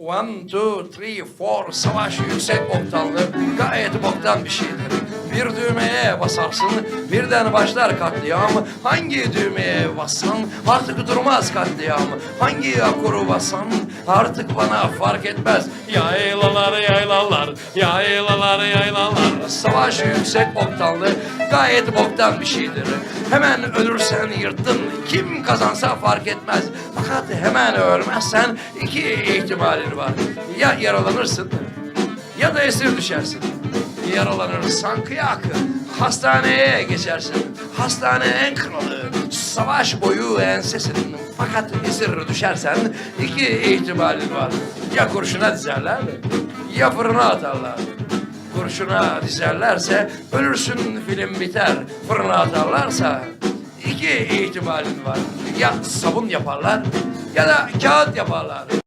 One, two, three, four. Savaş yüksek oktanlı. Gayet boktan bir şeydir. Bir düğmeye basarsın, birden başlar katliam. Hangi düğmeye bassan artık durmaz katliam. Hangi akuru bassan artık bana fark etmez. Yaylalar yaylalar, yaylalar yaylalar. Savaş yüksek oktanlı, gayet boktan bir şeydir. Hemen ölürsen yırttın, kim kazansa fark etmez. Fakat hemen ölmezsen iki ihtimalin var. Ya yaralanırsın ya da esir düşersin. Yaralanırsan kıyak, hastaneye geçersin. Hastane en kralı, savaş boyu ensesin. Fakat esir düşersen iki ihtimalin var. Ya kurşuna dizerler ya fırına atarlar. Kurşuna dizerlerse ölürsün film biter. Fırına atarlarsa iki ihtimalin var. Ya sabun yaparlar ya da kağıt yaparlar.